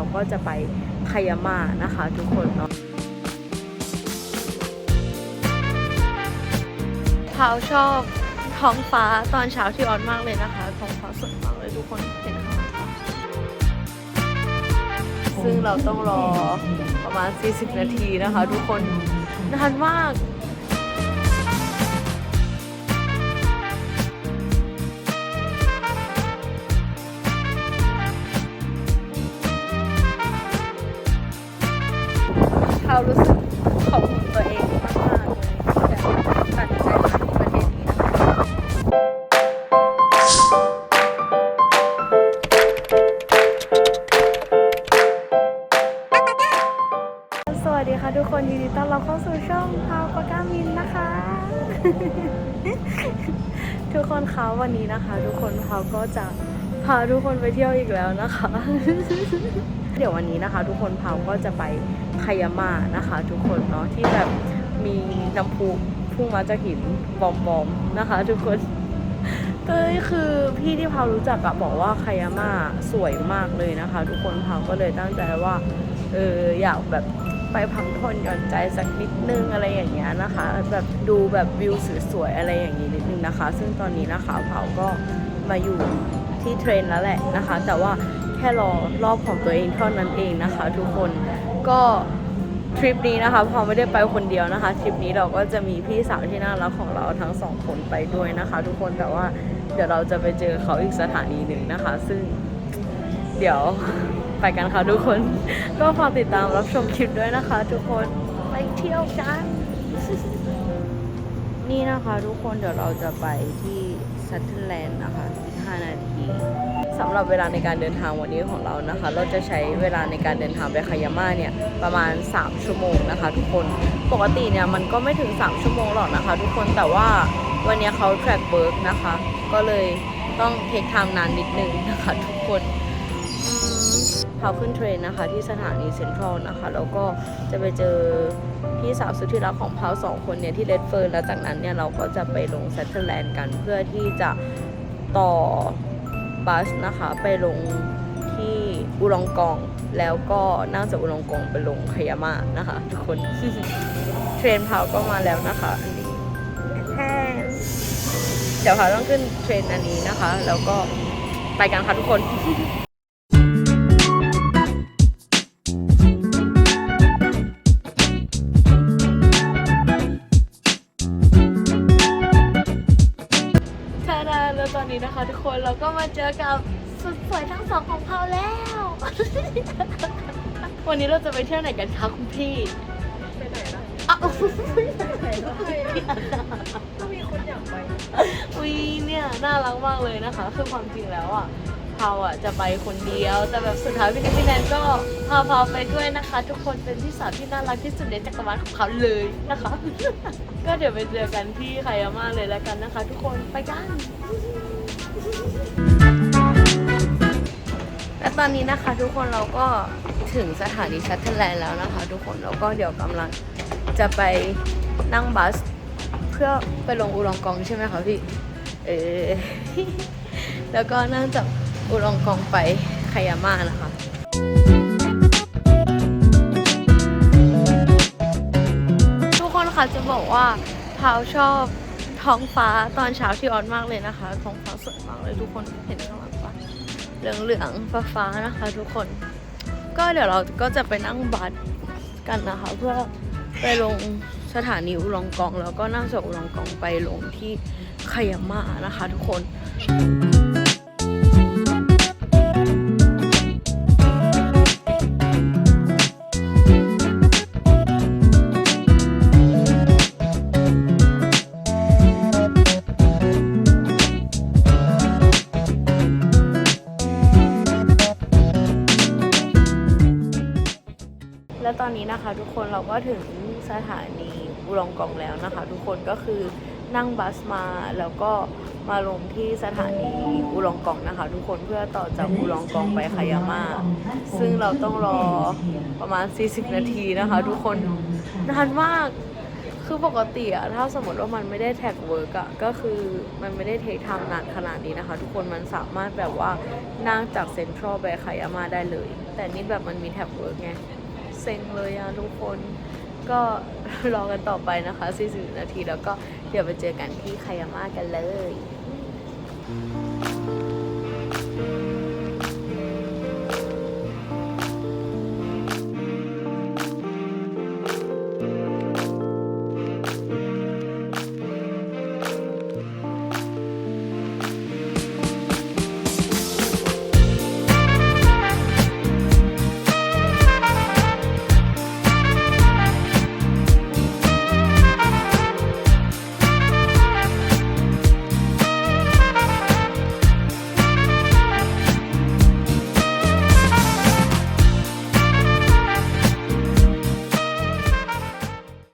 ราก็จะไปคายาม่านะคะทุกคนเนาะพาชอบท้องฟ้าตอนเช้าที่ออนมากเลยนะคะท้องฟ้าสวยมากเลยทุกคนเห็นข้างหลังปะซึ่งเราต้องรอประมาณ 40 นาทีนะคะ ทุกคนนานมาก คนคะวันนี้นะคะ ทุกคนพาวก็จะพาทุกคนไปเที่ยวอีกแล้วนะคะ เดี๋ยววันนี้นะคะ ทุกคนพาวก็จะไปคายาม่านะคะ ทุกคนเนาะที่แบบมีน้ำพุพุ่งมาจากหินบอมๆนะคะ ทุกคนก็คือพี่ที่พาวรู้จักอะบอกว่าคายาม่าสวยมากเลยนะคะ ทุกคนพาวก็เลยตั้งใจว่าเอออยากแบบ ไปพักผ่อนหย่อนใจสักนิดนึงอะไรอย่างเงี้ยนะคะ แบบดูแบบวิวสวยๆอะไรอย่างนี้นิดนึงนะคะ ซึ่งตอนนี้นะคะเผาก็มาอยู่ที่เทรนแล้วแหละนะคะ แต่ว่าแค่รอรอบของตัวเองเท่านั้นเองนะคะ ทุกคนก็ทริปนี้นะคะพอไม่ได้ไปคนเดียวนะคะทริปนี้เราก็จะมีพี่สาวที่น่ารักของเราทั้งสองคนไปด้วยนะคะ ทุกคนแต่ว่าเดี๋ยวเราจะไปเจอเขาอีกสถานีหนึ่งนะคะ ซึ่งเดี๋ยว ไปกันค่ะทุกคน ก็ฝากติดตามรับชมคลิปด้วยนะคะ ทุกคนไปเที่ยวกัน นี่นะคะทุกคนเดี๋ยวเราจะไปที่ซัตเทอร์แลนด์นะคะอีก5นาทีสำหรับเวลาในการเดินทางวันนี้ของเรานะคะ เราจะใช้เวลาในการเดินทางไปคายาม่าเนี่ยประมาณ 3 ชั่วโมงนะคะ ทุกคนปกติเนี่ยมันก็ไม่ถึง 3 ชั่วโมงหรอกนะคะ ทุกคนแต่ว่าวันนี้เขา track work นะคะ ก็เลยต้องเทคไทม์นานนิดนึงนะคะ ทุกคน พาขึ้นเทรนนะคะ ที่สถานีเซ็นทรัลนะคะ แล้วก็จะไปเจอพี่สาวสุดที่รักของพาวสองคนเนี่ยที่เลดเฟิร์นแล้วจากนั้นเนี่ยเราก็จะไปลงเซตเทอร์แลนด์กันเพื่อที่จะต่อบัสนะคะ ไปลงที่อุลองกอง แล้วก็นั่งจากอุลองกองไปลงคายาม่านะคะ ทุกคนเทรนพาวก็มาแล้วนะคะอันนี้แฮมเดี๋ยวพาวต้องขึ้นเทรนอันนี้นะคะ แล้วก็ไปกันค่ะทุกคน ดาแล้วตอนนี้นะคะทุกคนเราก็มาเจอกับสุดสวยทั้งสองของเขาแล้ว วันนี้เราจะไปเที่ยวไหนกันคะคุณพี่ไปไหนล่ะอ้าวไหนก็ไปก็มีคนอยากไปอุ้ยเนี่ยน่ารักมากเลยนะคะ คือความจริงแล้วอะ เขาอะจะไปคนเดียว แต่แบบสุดท้ายพี่นิกพี่แนนก็พาพาไปด้วยนะคะ ทุกคนเป็นพี่สาวที่น่ารักที่สุดในจักรวาลของเขาเลยนะคะ ก็เดี๋ยวไปเจอกันที่ไคยาม่าเลยแล้วกันนะคะ ทุกคนไปกันและตอนนี้นะคะ ทุกคนเราก็ถึงสถานีชัตเทอร์แลนด์แล้วนะคะ ทุกคนแล้วก็เดี๋ยวกำลังจะไปนั่งบัส เพื่อไปลงอุลองกองใช่ไหมคะพี่ เออ แล้วก็นั่งจาก อุลองกองไปคายาม่านะคะ ทุกคนค่ะจะบอกว่าพาวชอบท้องฟ้าตอนเช้าที่ออนมากเลยนะคะ ท้องฟ้าสวยมากเลยทุกคนเห็นข้างหลังปะเหลืองเหลืองฟ้าฟ้านะคะ ทุกคน ก็เดี๋ยวเราก็จะไปนั่งบัสกันนะคะ เพื่อไปลงสถานีอุลองกอง แล้วก็นั่งจากอุลองกองไปลงที่คายาม่านะคะ ทุกคน นะคะทุกคนเราก็ถึงสถานีอุลองกองแล้วนะคะ ทุกคนก็คือนั่งบัสมาแล้วก็มาลงที่สถานีอุลองกองนะคะ ทุกคนเพื่อต่อจากอุลองกองไปคายาม่าซึ่งเราต้องรอประมาณ 40 นาทีนะคะ ทุกคนนานมากคือปกติอะถ้าสมมติว่ามันไม่ได้แท็กเวิร์กอะก็คือมันไม่ได้เทคไทม์นานขนาดนี้นะคะ ทุกคนมันสามารถแบบว่านั่งจากเซ็นทรัลไปคายามาได้เลย แต่นี่แบบมันมีแท็กเวิร์กไง เซ็งเลยอะทุกคน ก็รอกันต่อไปนะคะ40นาทีแล้วก็เดี๋ยวไปเจอกันที่คายาม่ากันเลย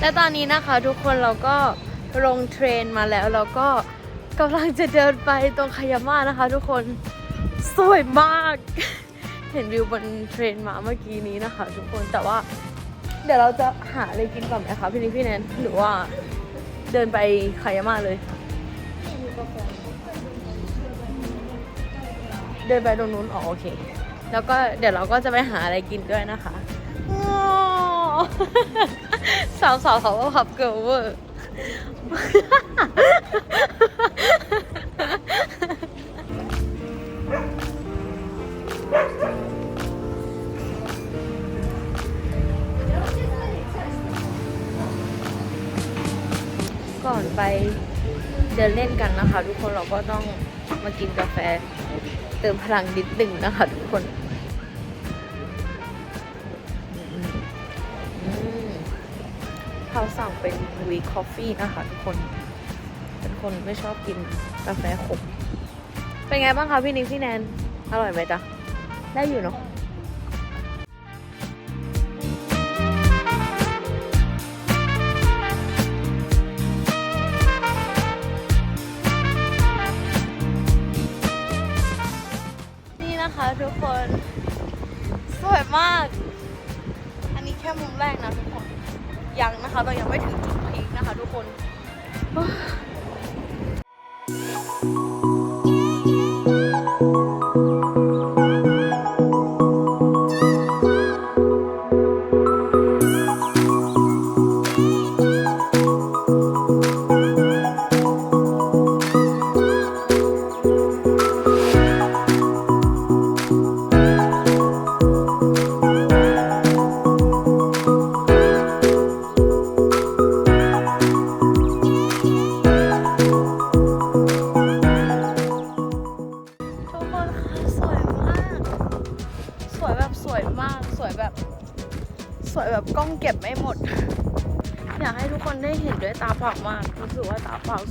และตอนนี้นะคะทุกคนเราก็ลงเทรนมาแล้วแล้วก็กำลังจะเดินไปตรงคายาม่านะคะ ทุกคนสวยมาก เห็นวิวบนเทรนมาเมื่อกี้นี้นะคะ ทุกคนแต่ว่า เดี๋ยวเราจะหาอะไรกินก่อนไหมคะพี่นิกพี่แนนหรือว่าเดินไปคายาม่าเลย เดินไปตรงนู้นอ๋อโอเค แล้วก็เดี๋ยวเราก็จะไปหาอะไรกินด้วยนะคะ สาวสาวเขาว่าพับเกิร์ลเวอร์ก่อนไปเดินเล่นกันนะคะ ทุกคนเราก็ต้องมากินกาแฟ เติมพลังนิดหนึ่งนะคะทุก คอฟฟี่นะคะทุกคน เป็นคนไม่ชอบกินกาแฟขม เป็นไงบ้างคะพี่นิกพี่แนน อร่อยไหมจ๊ะ ได้อยู่เนาะนี่นะคะทุกคน สวยมาก อันนี้แค่มุมแรกนะทุกคน ยังนะคะเรายังไม่ถึงจุ ทุกคน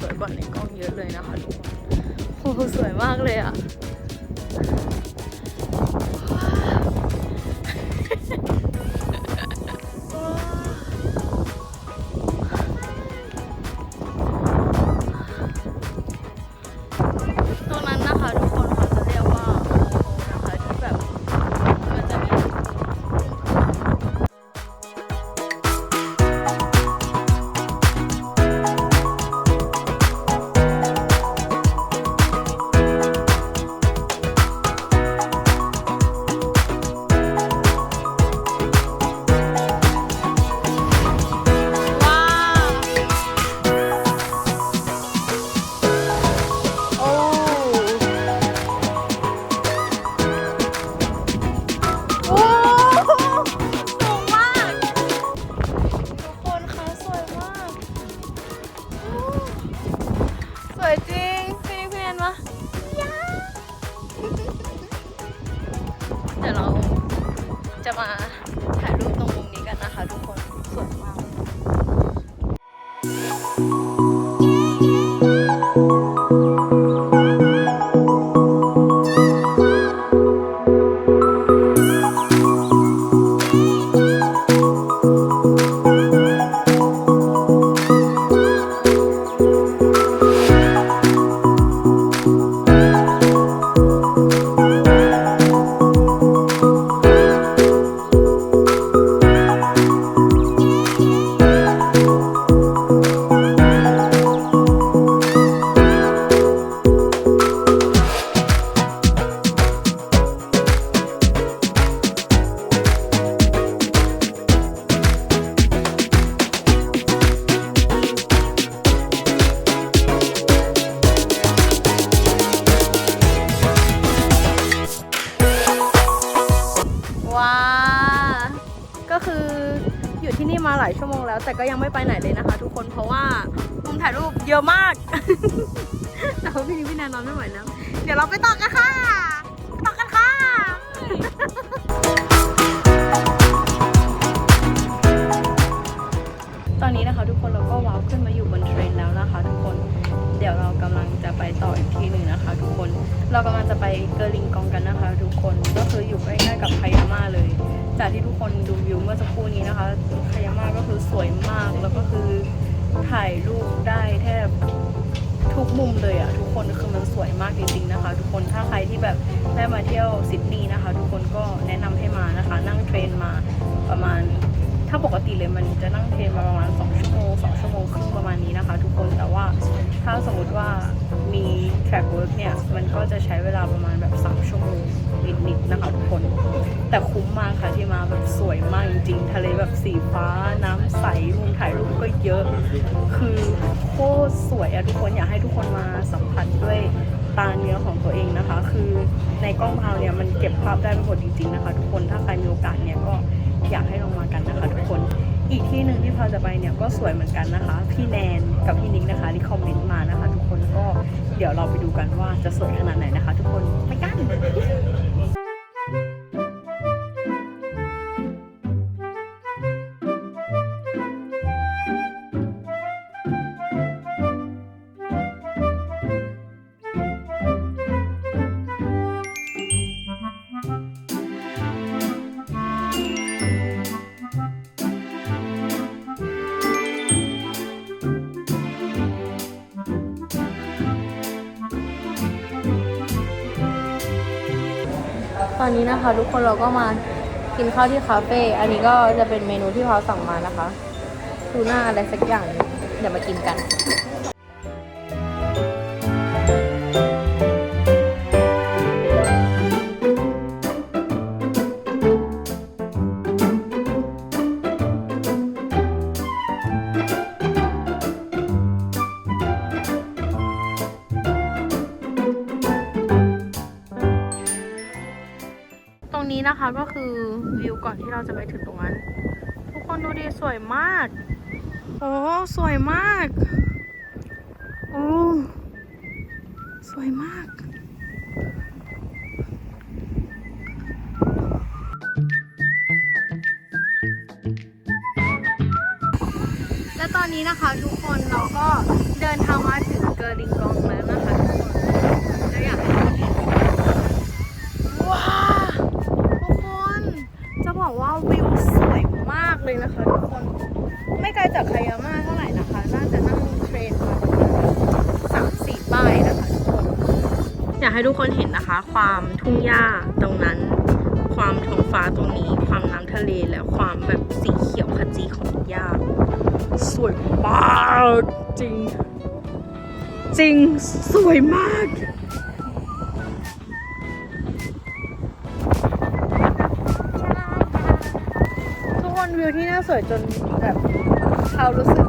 สึกว่าสวยกว่าในกล้องเยอะเลยนะคะทุกคนโอ้โหสวยมากเลยอะ ประมาณ ถ้าปกติเลยมันจะนั่งเทรนประมาณ2ชั่วโมง2ชั่วโมงครึ่งประมาณนี้นะคะ ทุกคนแต่ว่าถ้าสมมติว่ามี track work เนี่ยมันก็จะใช้เวลาประมาณแบบ3ชั่วโมงนิดๆนะคะทุกคน แต่คุ้มมากค่ะที่มาแบบสวยมากจริงๆ ทะเลแบบสีฟ้าน้ำใสมุมถ่ายรูปก็เยอะ คือโคตรสวยอะทุกคนอยากให้ทุกคนมาสัมผัสด้วยตาเนื้อของตัวเองนะคะ คือในกล้องพาวเนี่ยมันเก็บภาพได้ไม่หมดจริงๆนะคะ ทุกคนถ้าใครมีโอกาสเนี่ยก็ อยากให้ลองมากันนะคะทุกคน อีกที่หนึ่งที่พาวจะไปเนี่ยก็สวยเหมือนกันนะคะ พี่แนนกับพี่นิกนะคะที่คอมเมนต์มานะคะ ทุกคนก็เดี๋ยวเราไปดูกันว่าจะสวยขนาดไหนนะคะ ทุกคนไปกัน ตอนนี้นะคะทุกคนเราก็มากินข้าวที่คาเฟ่ อันนี้ก็จะเป็นเมนูที่พาสั่งมานะคะทูน่าอะไรสักอย่างเดี๋ยวมากินกัน ก่อนที่เราจะไปถึงตรงนั้น ทุกคนดูดิสวยมาก โอ้สวยมาก โอ้สวยมากและตอนนี้นะคะทุกคนเราก็เดินทางมาถึงเกอร์ลิงกองแล้วนะคะทุกคนแล้วอยากให้ทุกคนเห็น ว้าวทุกคนจะบอกว่าวิวสวยมากเลยนะคะทุกคน ไม่ไกลจากคายาม่าเท่าไหร่นะคะ น่าจะนั่งเทรนมาประมาณสามสี่ป้ายนะคะทุกคน อยากให้ทุกคนเห็นนะคะ ความทุ่งหญ้าตรงนั้น ความท้องฟ้าตรงนี้ ความน้ำทะเลและความแบบสีเขียวขจีของหญ้าสวยมากจริง จริงสวยมากทุกคนวิวที่น่าสวยจนแบบเขารู้สึก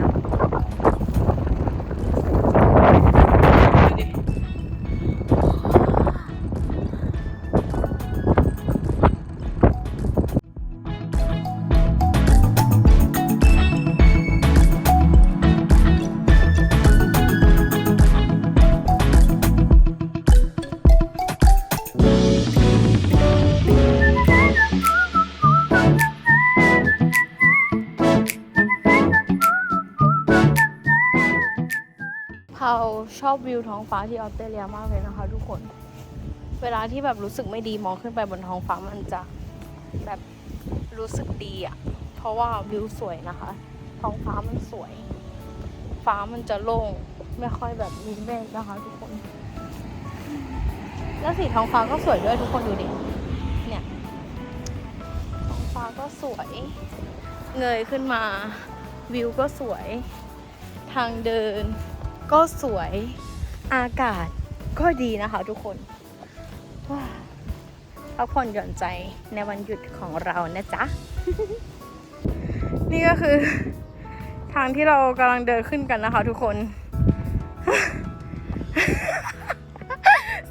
ชอบวิวท้องฟ้าที่ออสเตรเลียมากเลยนะคะ ทุกคน เวลาที่แบบรู้สึกไม่ดีมองขึ้นไปบนท้องฟ้ามันจะแบบรู้สึกดีอะเพราะว่าวิวสวยนะคะ ท้องฟ้ามันสวย ฟ้ามันจะโล่งไม่ค่อยแบบมีเมฆนะคะ ทุกคน แล้วสีท้องฟ้าก็สวยด้วยทุกคนดูดิ เนี่ย ท้องฟ้าก็สวย เงยขึ้นมาวิวก็สวย ทางเดิน ก็สวยอากาศก็ดีนะคะทุกคนว้าพักผ่อนหย่อนใจในวันหยุดของเรานะจ๊ะ นี่ก็คือ ทางที่เรากำลังเดินขึ้นกันนะคะทุกคน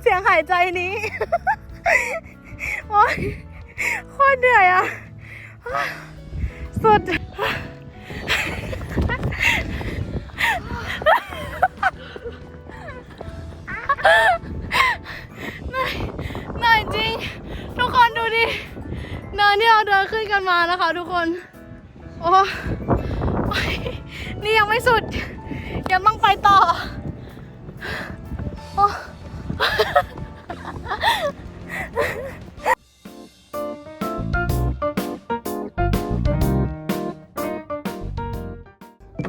เสียงหายใจนี้ โอ๊ยโคตรเหนื่อยอะสุด เหนื่อยเหนื่อยจริง ทุกคนดูดิเนินที่เราเดินขึ้นกันมานะคะ ทุกคน โอ้ยนี่ยังไม่สุด ยังต้องไปต่อ โอ้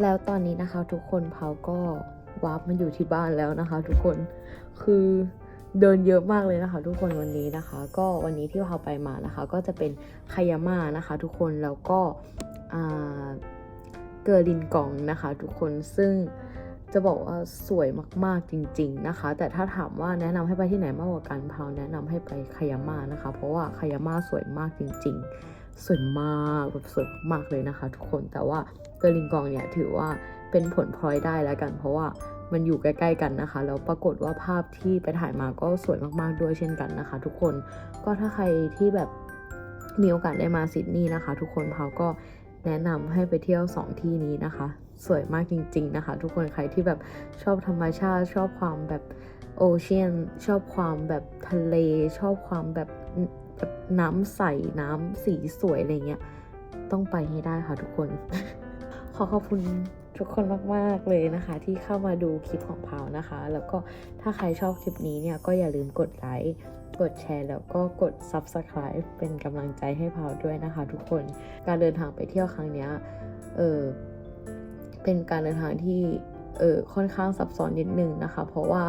แล้วตอนนี้นะคะทุกคนเผาก็วาร์ปมาอยู่ที่บ้านแล้วนะคะ ทุกคน คือเดินเยอะมากเลยนะคะ ทุกคนวันนี้นะคะ ก็วันนี้ที่เผาไปมานะคะ ก็จะเป็นคายาม่านะคะ ทุกคนแล้วก็เกอร์ลินกองนะคะ ทุกคนซึ่งจะบอกว่าสวยมากๆจริง ๆนะคะ แต่ถ้าถามว่าแนะนำให้ไปที่ไหนมากกว่ากันพาวแนะนำให้ไปคายาม่านะคะ เพราะว่าคายาม่าสวยมากจริง ๆ สวยมากแบบสวยมากเลยนะคะ ทุกคนแต่ว่าเกอร์ลินกองเนี่ยถือว่าเป็นผลพลอยได้แล้วกัน เพราะว่า มันอยู่ใกล้ๆกันนะคะ แล้วปรากฏว่าภาพที่ไปถ่ายมาก็สวยมากๆด้วยเช่นกันนะคะ ทุกคน ก็ถ้าใครที่แบบมีโอกาสได้มาซิดนีย์นะคะ ทุกคนพาวก็แนะนำให้ไปเที่ยว 2 ที่นี้นะคะ สวยมากจริง ๆ นะคะ ทุกคน ใครที่แบบชอบธรรมชาติ ชอบความแบบโอเชียน ชอบความแบบทะเล ชอบความแบบแบบน้ำใส น้ำสีสวยอะไรเงี้ย ต้องไปให้ได้ค่ะทุกคน ขอขอบคุณ ทุกคนมาก ๆ เลยนะคะ ที่เข้ามาดูคลิปของพาวนะคะ แล้วก็ถ้าใครชอบคลิปนี้เนี่ย ก็อย่าลืมกดไลค์กดแชร์ แล้วก็กด Subscribe เป็นกำลังใจให้พาวด้วยนะคะ ทุกคนการเดินทางไปเที่ยวครั้งนี้เออเป็นการเดินทางที่เออค่อนข้างซับซ้อนนิดนึงนะคะ เพราะว่า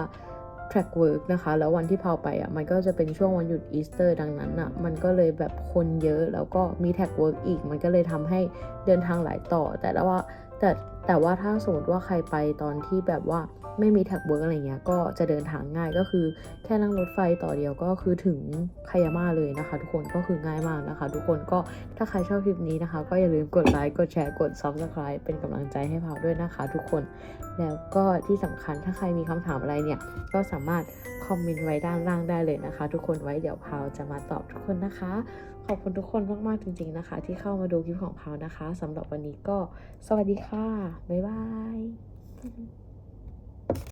track work นะคะ แล้ววันที่พาไปอะ มันก็จะเป็นช่วงวันหยุดอีสเตอร์ดังนั้นอะ มันก็เลยแบบคนเยอะ แล้วก็มี track work อีก มันก็เลยทำให้เดินทางหลายต่อ แต่ว่า แต่แต่ว่าถ้าสมมติว่าใครไปตอนที่แบบว่าไม่มี track work อะไรเงี้ยก็จะเดินทางง่ายก็คือแค่นั่งรถไฟต่อเดียวก็คือถึงคายาม่าเลยนะคะ ทุกคนก็คือง่ายมากนะคะ ทุกคนก็ถ้าใครชอบคลิปนี้นะคะ ก็อย่าลืมกดไลค์กดแชร์กด subscribe เป็นกำลังใจให้พาวด้วยนะคะ ทุกคนแล้วก็ที่สำคัญถ้าใครมีคำถามอะไรเนี่ย ก็สามารถคอมเมนต์ไว้ด้านล่างได้เลยนะคะ ทุกคนไว้เดี๋ยวพาวจะมาตอบทุกคนนะคะ ขอบคุณทุกคนมาก ๆ จริง ๆ นะคะ ที่เข้ามาดูคลิปของเพานะคะสำหรับวันนี้ก็สวัสดีค่ะ บ๊ายบาย